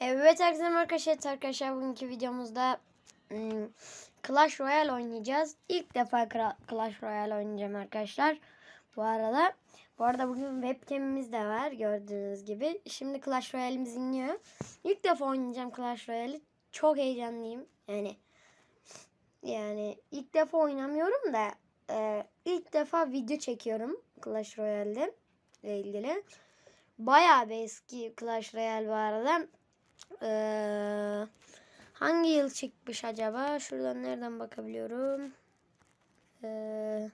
Evet herkese arkadaşlar. Arkadaşlar bugünkü videomuzda hmm, Clash Royale oynayacağız. İlk defa Clash Royale oynayacağım arkadaşlar. Bu arada bu arada bugün webcam'imiz de var gördüğünüz gibi. Şimdi Clash Royale'imiz iniyor. İlk defa oynayacağım Clash Royale'i. Çok heyecanlıyım. Yani yani ilk defa oynamıyorum da e, ilk defa video çekiyorum Clash Royale'de ilgili. Bayağı bir eski Clash Royale bu arada. Ee, hangi yıl çıkmış acaba? Şuradan nereden bakabiliyorum? Ee,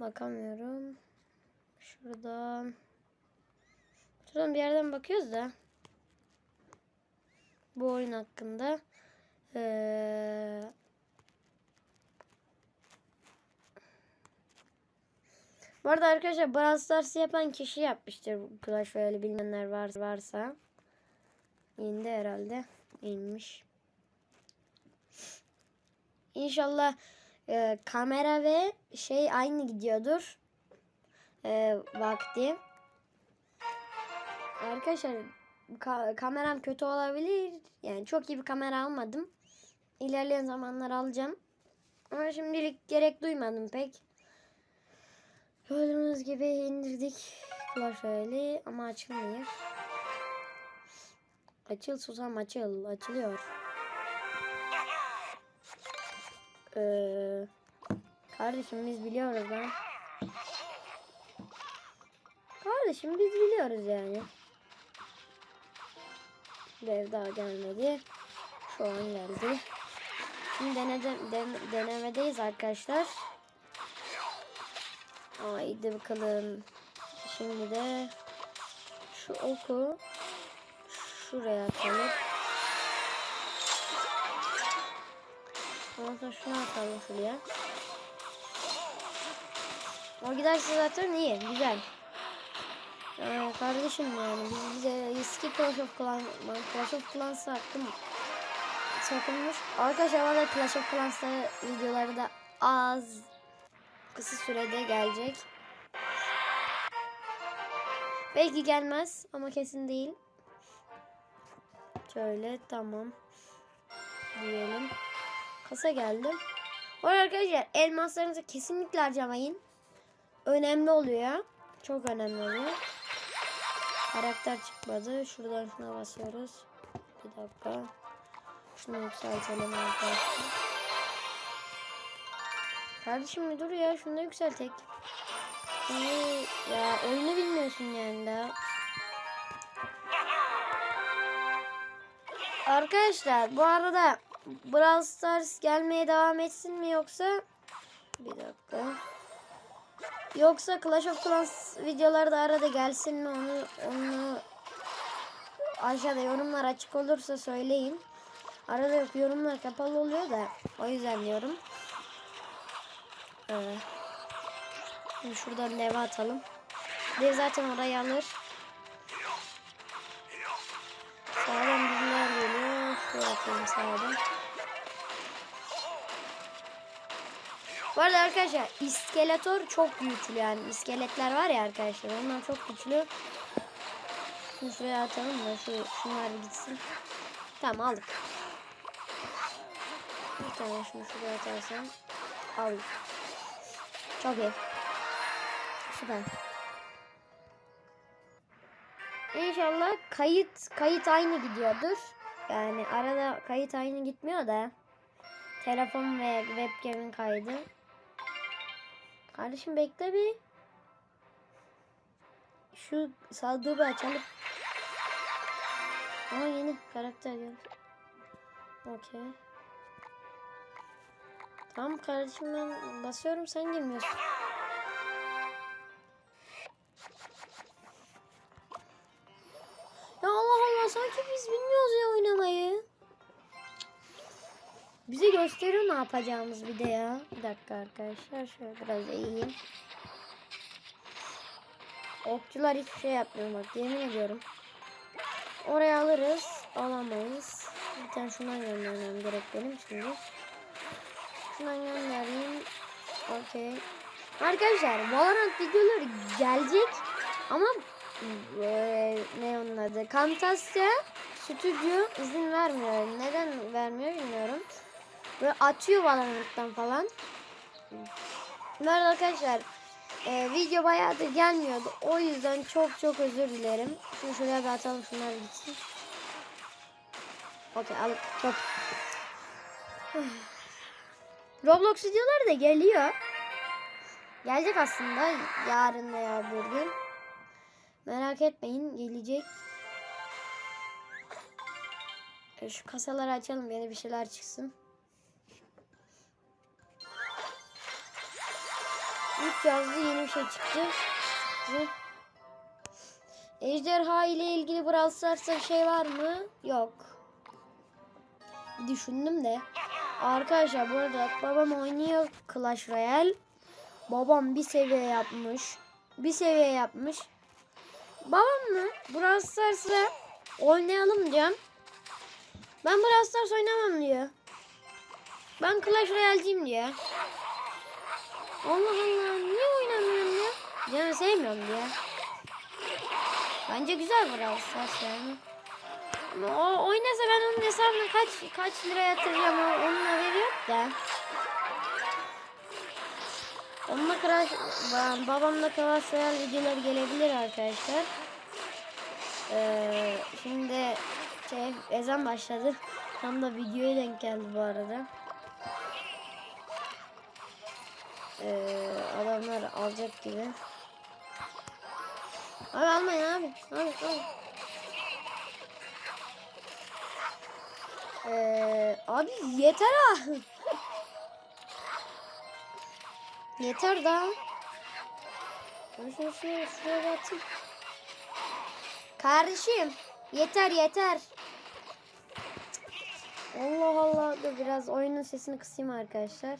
bakamıyorum. Şuradan. Şuradan bir yerden bakıyoruz da. Bu oyun hakkında. Ee, bu arada arkadaşlar Brawl Stars yapan kişi yapmıştır. Clash Royale'i bilmeyenler var, varsa. İndi herhalde. İnmiş. İnşallah e, kamera ve şey aynı gidiyordur. E, vakti. Arkadaşlar ka- kameram kötü olabilir. Yani çok iyi bir kamera almadım. İlerleyen zamanlar alacağım. Ama şimdilik gerek duymadım pek. Gördüğünüz gibi indirdik Clash Royale'i ama açılmıyor. Açıl susam açıl. Açılıyor. Ee, kardeşim biz biliyoruz lan. Kardeşim biz biliyoruz yani. Dev daha gelmedi. Şu an geldi. Şimdi denede, den- denemedeyiz arkadaşlar. Haydi bakalım. Şimdi de şu oku şuraya atalım. Ondan sonra şunu atalım şuraya. O giderse zaten iyi, güzel. Ee, kardeşim yani biz bize eski Clash of Clans, Clash of Clans hakkım sokulmuş. Arkadaşlar bana Clash of Clans'ta videoları da az kısa sürede gelecek. Belki gelmez ama kesin değil. Şöyle tamam. Diyelim. Kasa geldi. Bu arada arkadaşlar elmaslarınızı kesinlikle harcamayın. Önemli oluyor. Çok önemli oluyor. Karakter çıkmadı. Şuradan şuna basıyoruz. Bir dakika. Şunu yükseltelim arkadaşlar. Kardeşim dur ya. Şunu da yükseltek. Ee, ya oyunu bilmiyorsun yani daha. Arkadaşlar bu arada Brawl Stars gelmeye devam etsin mi yoksa bir dakika yoksa Clash of Clans videoları da arada gelsin mi onu onu aşağıda yorumlar açık olursa söyleyin. Arada yok yorumlar kapalı oluyor da o yüzden diyorum. Ee, şuradan deve atalım. Dev zaten orayı alır. Atayım sağdan. Bu arada arkadaşlar iskeletor çok güçlü yani. iskeletler var ya arkadaşlar onlar çok güçlü. Şunu şuraya atalım da şu şunlar gitsin. Tamam aldık. Bir tane şunu şuraya atarsam aldık. Çok iyi. Süper. İnşallah kayıt kayıt aynı gidiyordur. Yani arada kayıt aynı gitmiyor da telefon ve webcam'in kaydı. Kardeşim bekle bir. Şu saldığı bir açalım. Aa yeni karakter geldi. Okey. Tamam kardeşim ben basıyorum sen girmiyorsun. Sanki biz bilmiyoruz ya oynamayı. Bize gösteriyor ne yapacağımız bir de ya. Bir dakika arkadaşlar şöyle biraz eğeyim. Okçular hiçbir şey yapmıyor bak yemin ediyorum. Oraya alırız. Alamayız. Bir tane şundan göndermem gerek benim şimdi. Şundan göndereyim. Okey. Arkadaşlar Valorant videoları gelecek ama e, ne onun adı? Camtasia stüdyo izin vermiyor. Neden vermiyor bilmiyorum. Böyle atıyor Valorant'tan falan. Merhaba arkadaşlar. Ee, video bayağıdır gelmiyordu. O yüzden çok çok özür dilerim. Şunu şuraya bir atalım şunlar gitsin. Okey alıp çok. Roblox videoları da geliyor. Gelecek aslında yarın veya bir gün. Merak etmeyin gelecek. E, Şu kasaları açalım yeni bir şeyler çıksın. İlk yazdı yeni bir şey çıktı. Çıktı. Ejderha ile ilgili Brawl Stars'ta bir şey var mı? Yok. Düşündüm de. Arkadaşlar bu arada babam oynuyor Clash Royale. Babam bir seviye yapmış. Bir seviye yapmış. Babam mı? Brawl Stars'la oynayalım diyorum. Ben Brawl Stars oynamam diyor. Ben Clash Royale'ciyim diyor. Allah Allah niye oynamıyorum ya? Canım sevmiyorum diyor. Bence güzel Brawl Stars yani. O oynasa ben onun hesabına kaç kaç lira yatıracağım o- onun haberi yok da. Onunla ba- babamla Clash Royale videoları gelebilir arkadaşlar. Ee, şimdi şey ezan başladı. Tam da videoya denk geldi bu arada. Ee, adamlar alacak gibi. Abi almayın abi. Abi abi. Ee, abi yeter ha. Yeter daha. Ben şunu şuraya, şuraya atayım. Kardeşim yeter yeter. Allah Allah dur biraz oyunun sesini kısayım arkadaşlar.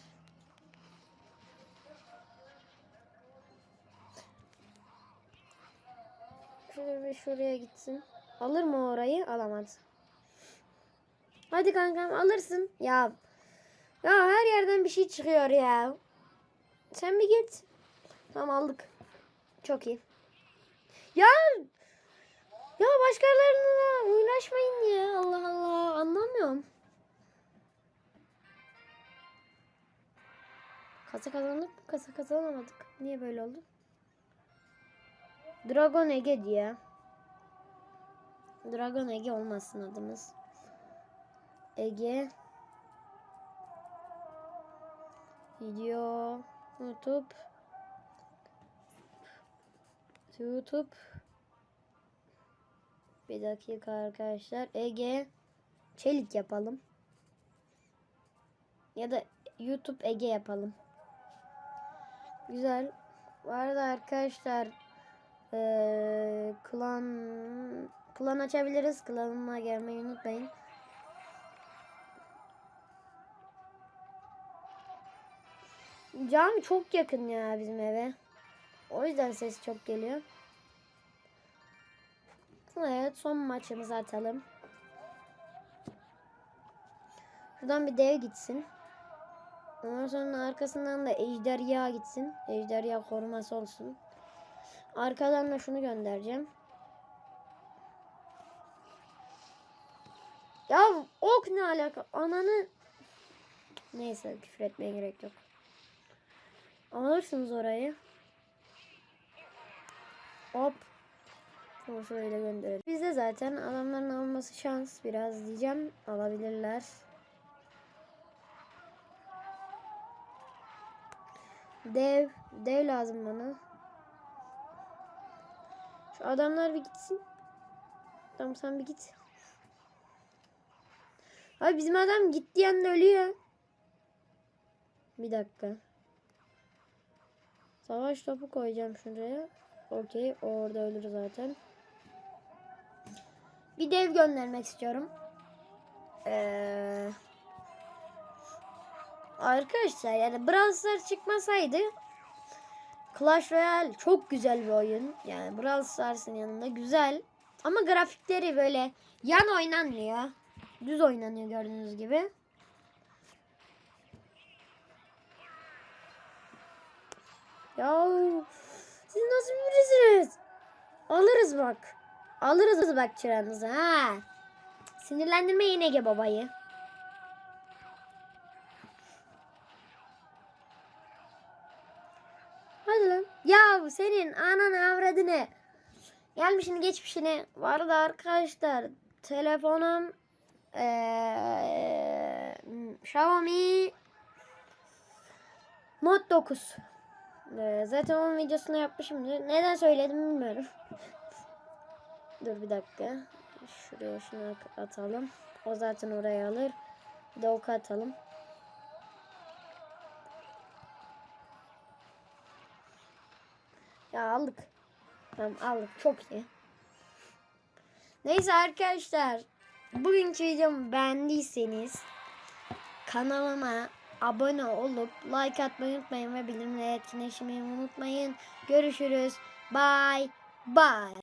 Şöyle bir şuraya gitsin. Alır mı orayı? Alamaz. Hadi kankam alırsın. Ya ya her yerden bir şey çıkıyor ya. Sen bir git. Tamam aldık. Çok iyi. Ya ya başkalarına uğraşmayın ya. Allah Allah anlamıyorum. Kasa kazandık mı? Kasa kazanamadık. Niye böyle oldu? Dragon Ege diye. Dragon Ege olmasın adımız. Ege. Video. YouTube. YouTube. Bir dakika arkadaşlar. Ege. Çelik yapalım. Ya da YouTube Ege yapalım. Güzel. Bu arada arkadaşlar eee, klan klan açabiliriz. Klanıma gelmeyi unutmayın. Cami çok yakın ya bizim eve. O yüzden ses çok geliyor. Evet son maçımızı atalım. Şuradan bir dev gitsin. Ondan sonra arkasından da ejderha gitsin. Ejderha koruması olsun. Arkadan da şunu göndereceğim. Ya ok ne alaka? Ananı... Neyse küfür etmeye gerek yok. Alırsınız orayı. Hop. Şunu şöyle gönderelim. Bizde zaten adamların alması şans biraz diyeceğim. Alabilirler. Dev. Dev lazım bana. Şu adamlar bir gitsin. Tamam sen bir git. Abi bizim adam gitti anda ölüyor. Bir dakika. Savaş topu koyacağım şuraya. Okey. Orada ölür zaten. Bir dev göndermek istiyorum. Ee, arkadaşlar yani Brawl Stars çıkmasaydı Clash Royale çok güzel bir oyun. Yani Brawl Stars'ın yanında güzel. Ama grafikleri böyle yan oynanmıyor. Düz oynanıyor gördüğünüz gibi. Ya siz nasıl birisiniz? Alırız bak. Alırız bak çıranızı ha. Sinirlendirmeyin Ege babayı. Hadi lan. Ya senin ananı avradını. Gelmişini geçmişini. Vardı arkadaşlar. Telefonum eee Xiaomi Note 9. Ee, zaten onun videosunu yapmışımdır. Neden söyledim bilmiyorum. Dur bir dakika. Şuraya şunu atalım. O zaten oraya alır. Bir de oku atalım. Ya aldık. Tamam aldık. Çok iyi. Neyse arkadaşlar. Bugünkü videomu beğendiyseniz kanalıma abone olup like atmayı unutmayın ve bildirimleri etkileşmeyi unutmayın. Görüşürüz. Bye bye.